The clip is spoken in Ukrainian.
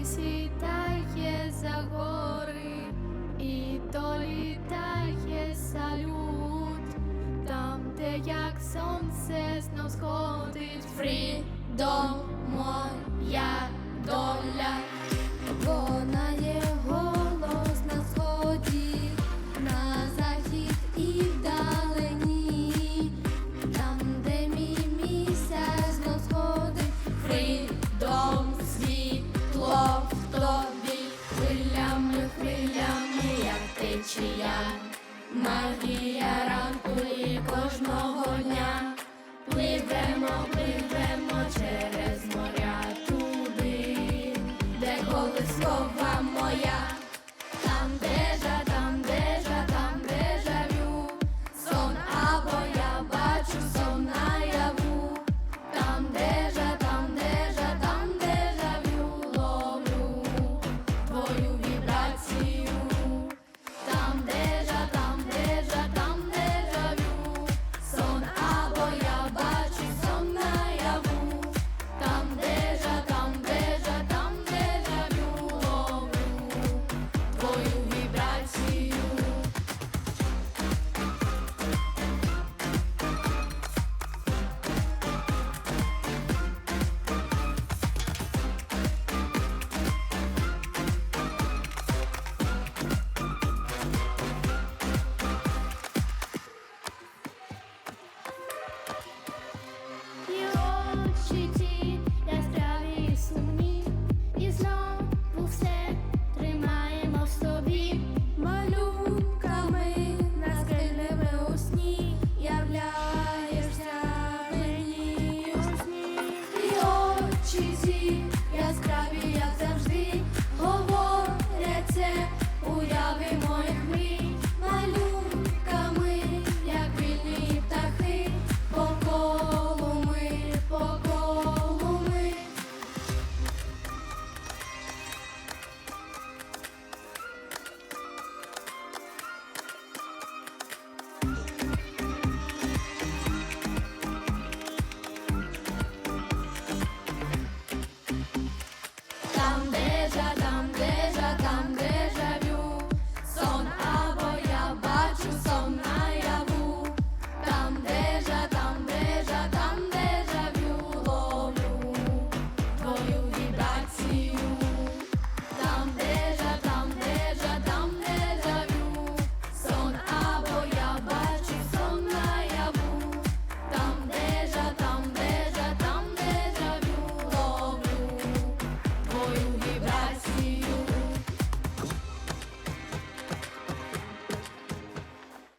Сонце сідає за гори, і долітає салют, там, де як сонце знов сходить, Фрідом моя. магія ранку і кожного дня. Пливемо, пливемо через моря туди, де колись слово.